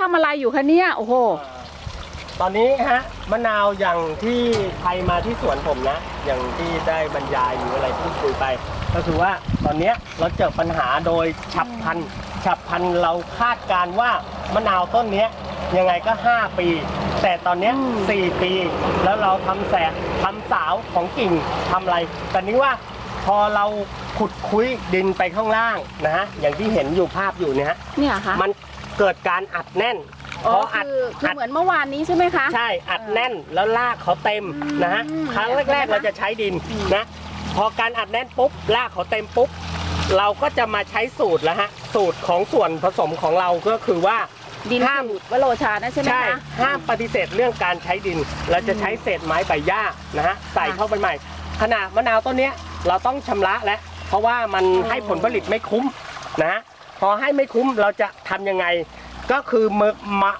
ทำอะไรอยู่คะเนี่ยโอ้โห ตอนนี้ฮะมะนาวอย่างที่ใครมาที่สวนผมนะ อย่างที่ได้บรรยายหรืออะไรพูดคุยไป ก็คือว่าตอนเนี้ยเราเจอปัญหาโดยฉับพลันฉับพลันเราคาดการณ์ว่ามะนาวต้นเนี้ยยังไงก็ 5 ปี แต่ตอนเนี้ยอืม4ปี แล้วเราทำแสกทำสาวของกิ่งทำอะไร แต่นี้ว่าพอเราขุดคุยดินไปข้างล่างนะฮะอย่างที่เห็นอยู่ภาพอยู่เนี่ยฮะ เนี่ยค่ะมัน เกิดการอัดแน่นอ๋อพออัดคือคืออัดเหมือนเมื่อวานนี้ใช่ไหมคะ ใช่อัดแน่นแล้วลากเขาเต็มอืมนะฮะครั้งแรกๆเราจะใช้ดินอืม นะพอการอัดแน่นปุ๊บลากเขาเต็มปุ๊บเราก็จะมาใช้สูตรแล้วฮะสูตรของส่วนผสมของเราก็คือว่า ดินห้าม สูตรวโรชานะใช่ไหมใช่คะ ห้ามปฏิเสธเรื่องการใช้ดิน เราจะใช้เศษไม้ใบหญ้านะฮะใส่เข้าไปใหม่ ขนาดมะนาวต้นเนี้ยเราต้องชำระแล้วเพราะว่ามันอ๋อให้ผลผลิตไม่คุ้มนะฮะ พอให้ไม่คุ้มเราจะทำยังไง ก็คือมามา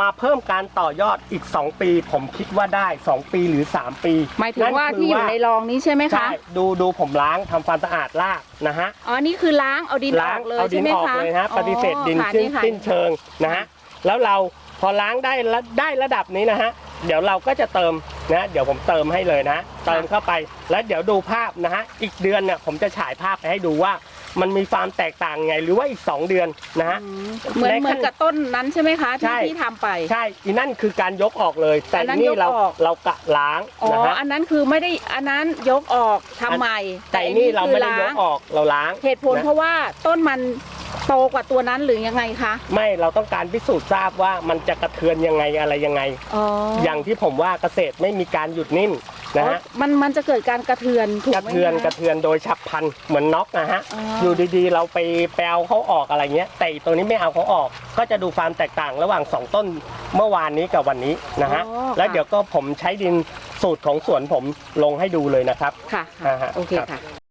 มาเพิ่มการต่อยอดอีก 2 ปี ผมคิดว่าได้ 2 ปีหรือ 3 ปีหมายถึงว่านั่นคืที่อยู่ในรองนี้ใช่ไหมคะใช่ดูดูผมล้างทำความสะอาดรากนะฮะอ๋อนี่คือล้างเอาดินอล้าองกเลยเอาดิใช่นไหมออกคะเลยฮะอ๋อปฏิเสธดินค่ะสิ้นนี่ค่ะสิ้นเชิงนะฮะแล้วเราพอล้างได้ระได้ระดับนี้นะฮะเดี๋ยวเราก็จะเติมนะเดี๋ยวผมเติมให้เลยนะ เติมเข้าไปแล้วเดี๋ยวดูภาพนะฮะอีกเดือนเนี่ยผมจะฉายภาพไปให้ดูว่า มันมีความแตกต่างไงหรือว่าอีก 2 เดือนนะฮะอืมเหมือนในขั้นเหมือนกับต้นนั้นใช่ไหมคะใช่ ที่ที่ทำไป ใช่อีนั่นคือการยกออกเลย แต่อันนั้นนี่ยกเราออก เรากะล้างอ๋อนะฮะอันนั้นคือไม่ได้อันนั้นยกออกทำใหม่แต่อันี่เราไม่ได้คืยล้กออกเราล้างเหตุผลนะเพราะว่าต้นมันโตกว่าตัวนั้นหรือยังไงคะไม่เราต้องการพิสูจน์ทราบว่ามันจะกระเทือนยังไงอะไรยังไง อ๋ออย่างที่ผมว่าเกษตรไม่มีการหยุดนิ่ง นะฮะมันมันจะเกิดการกระเทือนถูกกระไหมเทือนคกระเทือนโดยฉับพลันเหมือนน็อกนะฮะ อ๋อออยู่ดีๆ เราไปแปลวเขาออกอะไรเงี้ย แต่อีตัวนี้ไม่เอาเขาออก ก็จะดูความแตกต่างระหว่างสองต้นเมื่อวานนี้กับวันนี้นะฮะ อ๋อแล้วค่ะเดี๋ยวก็ผมใช้ดินสูตรของสวนผมลงให้ดูเลยนะครับ ค่ะอ่าค่ะฮะโอเคครับ ค่ะ